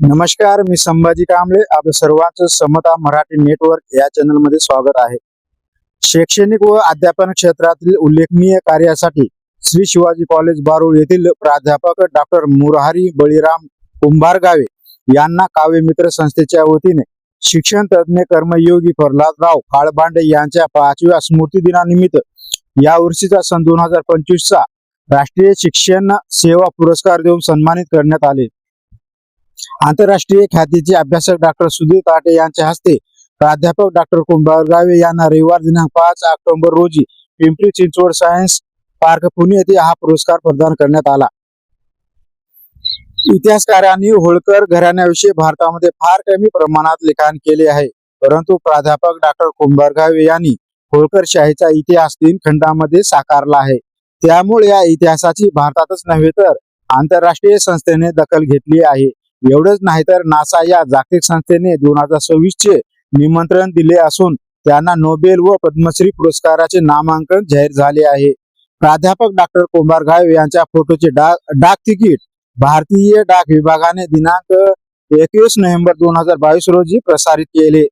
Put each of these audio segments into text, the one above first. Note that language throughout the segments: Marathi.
नमस्कार मी संभाजी कांबळे. आपलं सर्वांचं समता मराठी नेटवर्क या चॅनलमध्ये स्वागत आहे. शैक्षणिक व अध्यापन क्षेत्रातील उल्लेखनीय कार्यासाठी श्री शिवाजी कॉलेज बारूळ येथील प्राध्यापक डॉक्टर मुरारी बळीराम कुंभारगावे यांना काव्य मित्र संस्थेच्या वतीने शिक्षण तज्ज्ञ कर्मयोगी प्रल्हादराव काळबांडे यांच्या पाचव्या स्मृती दिनानिमित्त या वर्षीचा सन दोन हजार पंचवीसचा राष्ट्रीय शिक्षण सेवा पुरस्कार देऊन सन्मानित करण्यात आले. आंतरराष्ट्रीय ख्यातीचे अभ्यासक डॉक्टर सुधीर ताटे यांच्या हस्ते प्राध्यापक डॉक्टर कुंभारगावे यांना रविवार दिनांक पाच ऑक्टोबर रोजी पिंपरी चिंचवड सायन्स पार्क पुणे येथे हा पुरस्कार प्रदान करण्यात आला. इतिहासकारांनी होळकर घराण्याविषयी भारतामध्ये फार कमी प्रमाणात लिखाण केले आहे. परंतु प्राध्यापक डॉक्टर कुंभारगावे यांनी होळकर शाहीचा इतिहास तीन खंडामध्ये साकारला आहे. त्यामुळे या इतिहासाची भारतातच नव्हे तर आंतरराष्ट्रीय संस्थेने दखल घेतली आहे. एवढंच नाही तर नासा या जागतिक संस्थेने दोन हजार सव्वीस चे निमंत्रण दिले असून त्यांना नोबेल व पद्मश्री पुरस्काराचे नामांकन जाहीर झाले आहे. प्राध्यापक डॉक्टर कुंभार गायब यांच्या फोटोचे डाक डाक तिकीट भारतीय डाक विभागाने दिनांक एकवीस नोव्हेंबर दोन हजार बावीस रोजी प्रसारित केले.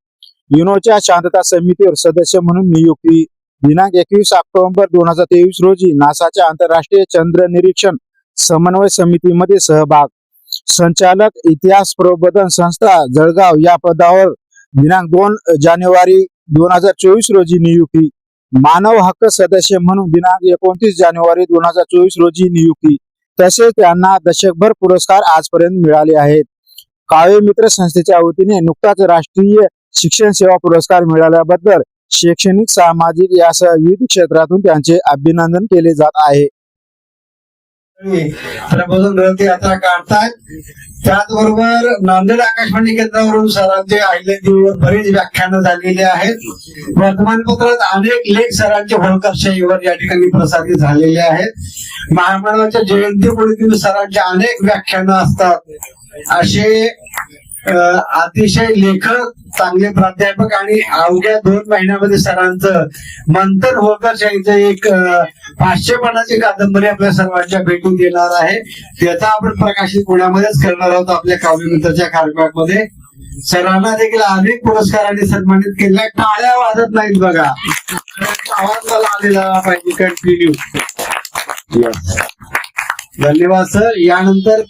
युनोच्या शांतता समितीवर सदस्य म्हणून नियुक्ती. दिनांक एकवीस ऑक्टोबर दोन हजार तेवीस रोजी नासाच्या आंतरराष्ट्रीय चंद्र निरीक्षण समन्वय समितीमध्ये सहभाग संचालक इतिहास प्रबोधन संस्था जळगाव या पदावर दिनांक दोन जानेवारी दोन हजार चोवीस रोजी नियुक्ती. मानव हक्क सदस्य म्हणून दिनांक एकोणतीस जानेवारी दोन हजार चोवीस रोजी नियुक्ती. तसेच त्यांना दशकभर पुरस्कार आजपर्यंत मिळाले आहेत. काव्य मित्र संस्थेच्या वतीने नुकताच राष्ट्रीय शिक्षण सेवा पुरस्कार मिळाल्याबद्दल शैक्षणिक सामाजिक यासह विविध क्षेत्रातून त्यांचे अभिनंदन केले जात आहे. प्रबोधन रथ यात्रा काढतायत त्याचबरोबर नांदेड आकाशवाणी केंद्रावरून सरांचे अहिल्यादेवीवर बरीच व्याख्यानं झालेली आहेत. वर्तमानपत्रात अनेक लेख सरांचे होळकर या ठिकाणी प्रसारित झालेले आहेत. महामानवाच्या जयंतीपुढे सरांचे अनेक व्याख्यानं असतात. असे अतिशय लेखक चांगले प्राध्यापक आणि अवघ्या दोन महिन्यामध्ये सरांचं मंथन होकर शाहीचं एक अं, पाचशे पानाची कादंबरी आपल्या सर्वांच्या भेटून देणार आहे. त्याचा आपण प्रकाशित पुण्यामध्येच करणार आहोत आपल्या काव्यमित्राच्या कार्यक्रमामध्ये. सरांना देखील अनेक पुरस्कारांनी सन्मानित केल्या टाळ्या वाजत नाहीत बघा. आवाज मला आलेला पाहिजे कंटिन्यू धन्यवाद सर. यानंतर